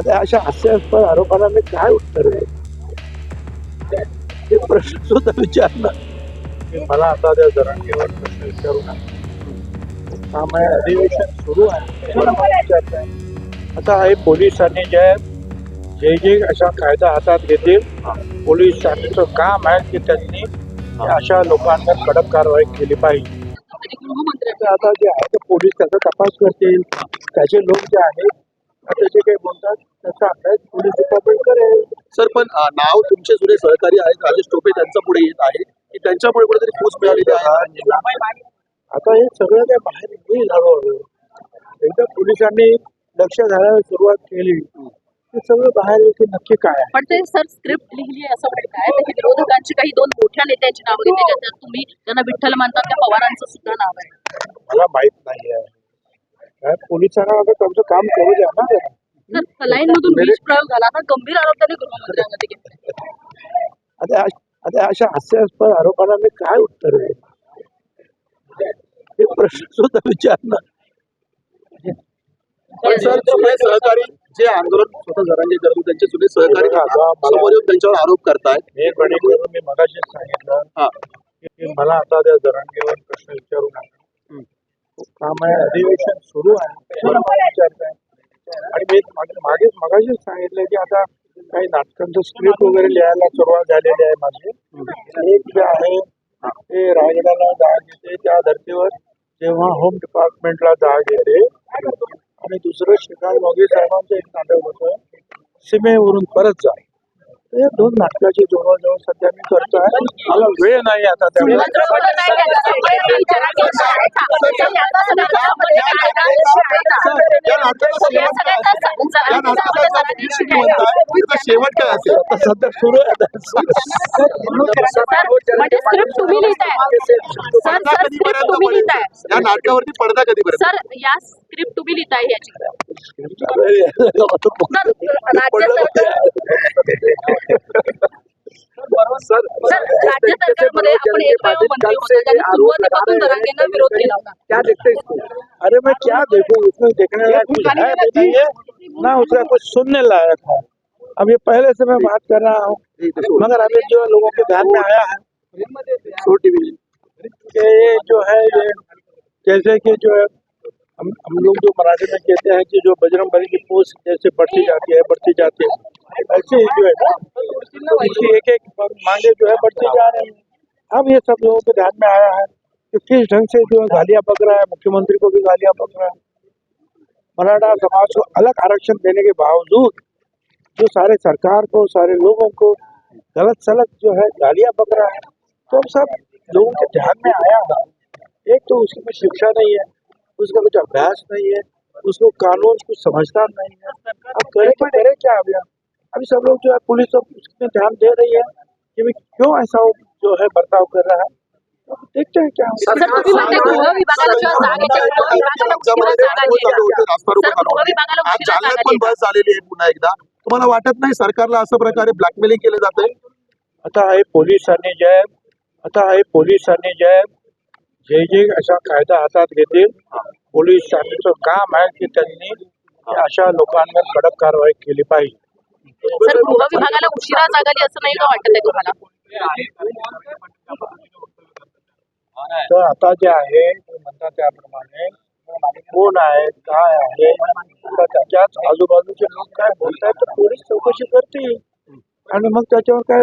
आता अशा हास्यास्पद आरोपाला मी काय उत्तर आहे? हे प्रश्न सुद्धा विचारला की मला आता त्या जरांगीवर प्रश्न विचारू नका. काम आहे अधिवेशन सुरू आहे? आता हे पोलिसांनी जे जे जे अशा कायदा हातात घेतील पोलिसांचं काम आहे की त्यांनी अशा लोकांवर कडक कारवाई केली पाहिजे. आता जे आहे ते पोलीस त्याचा तपास करतील. त्याचे लोक जे आहेत जे काही बोलतात त्याचा अभ्यास पोलीस डिपार्टमेंट करेल सर पण नाव तुमचे जुने सहकारी आहेत राजेश टोपे त्यांचं पुढे येत आहे. की त्यांच्यामुळे कुठेतरी फूस मिळालेली आहे. आता हे सगळं काय बाहेर येईल हळूहळू एकदा पोलिसांनी लक्ष घालायला सुरुवात केली. ते सगळं बाहेर की नक्की काय आहे? पण ते सर स्क्रिप्ट लिहिली आहे असं म्हणत आहे त्याची विरोधकांची काही दोन मोठ्या नेत्यांची नावं घेतली त्याच्यात तुम्ही त्यांना विठ्ठल मानतात त्या पवारांचं सुद्धा नाव आहे. मला माहीत नाही आहे काय पोलिसांना आता त्यांचं काम करू द्या ना. तर सलाईन मधून विष प्रयोग झाला ना गंभीर आरोप त्यांनी गृहमंत्र्यांमध्ये घेतले. आता आता अशा हास्यास्पद आरोपाला मी काय उत्तर आहे हे प्रश्न सुद्धा विचारणार. सहकारी जे आंदोलन स्वतः जरांगे करत होते, त्यांचे जुने सहकारी समोर येऊन त्यांच्यावर आरोप करतायत. हे गणित मी मगाशीच सांगितलं हा. की मला आता त्या जरांगीवर प्रश्न विचारू नका. काम आहे अधिवेशन सुरू आहे कशाला मला विचारताय आणि मी मागे- मगाशीच सांगितलं की आता काही नाटकांचं स्क्रिप्ट वगैरे लिहायला सुरुवात झालेली आहे माझी. एक जे आहे ते रायगडाला जाग येते त्या धर्तीवर जेव्हा होम डिपार्टमेंटला जाग येते आणि दुसरं श्रीकांत मोगे साहेबांचं एक नाटक होतं सीमेवरून परत जा. हे दोन नाटकाची जवळजवळ सध्या मी करतोय. मला वेळ नाही आता त्यामुळे या नाटकाला या नाटकाला म्हणताय शेवट काय असेल आता सध्या सुरू आहे आता. म्हणजे स्क्रिप्ट तुम्ही लिहिताय. सर सर स्क्रिप्ट तुम्ही लिहिताय. या नाटकावरती पडदा कधीपर्यंत? सर या स्क्रिप्ट तुम्ही लिहिताय याची. राज्य सरकार सर राज्य सरकारमध्ये आपण एकमेव मंत्री होता ज्यांनी सुरुवातीपासून दरांगेंना विरोध केला होता क्या देखते इसको? अरे मैं क्या देखूँ? उसमें देखने लायक कुछ है भी ना उसका कुछ सुनने लायक है। अब ये पहले से मैं बात कर रहा हूँ मगर अभी जो लोगों के ध्यान में आया है छोटी भी ये जो है ये जैसे कि जो है हम हम लोग जो मराठी में कहते हैं कि जो बजरंग बली की पोस्ट जैसे बढ़ती जाती है बढ़ती जाती है ऐसे ही जो है ना तो इसकी एक एक मांगे जो है बढ़ती जा रही है। अब ये सब लोगों के ध्यान में आया है कि किस ढंग से जो है गालियां पक रहा है मुख्यमंत्री को भी गालियां पक रहा है। मराठा समाज को अलग आरक्षण देने के बावजूद जो सारे सरकार को सारे लोगों को गलत सलत जो है गालियां पक रहा है तो सब लोगों के ध्यान में आया है। एक तो उसकी कोई शिक्षा नहीं है उसका कुछ अभ्यास नहीं है उसको कानून कुछ समझता नहीं है। अब करे तो करे क्या अभी अभी सब लोग जो है पुलिस सब उसमें ध्यान दे रही है कि भाई क्यों ऐसा जो है बर्ताव कर रहा है। अब देखते हैं क्या पण बस झालेली आहे पुन्हा एकदा तुम्हाला वाटत नाही सरकारला अशा प्रकारे ब्लॅकमेलिंग केलं जातंय आता हे? पोलिसांनी जे आता हे पोलिसांनी जे आहे जे जे अशा कायदा हातात घेतील पोलिसांचं काम आहे की त्यांनी अशा लोकांवर कडक कारवाई केली पाहिजे. सर गृह विभागाला उशिरा असं नाही का वाटत आहे तुम्हाला? तर आता जे आहे ते म्हणतात त्याप्रमाणे कोण आहे काय आहे आता त्याच्याच आजूबाजूचे लोक काय बोलतायत तर पोलीस चौकशी करतील. आणि मग त्याच्यावर काय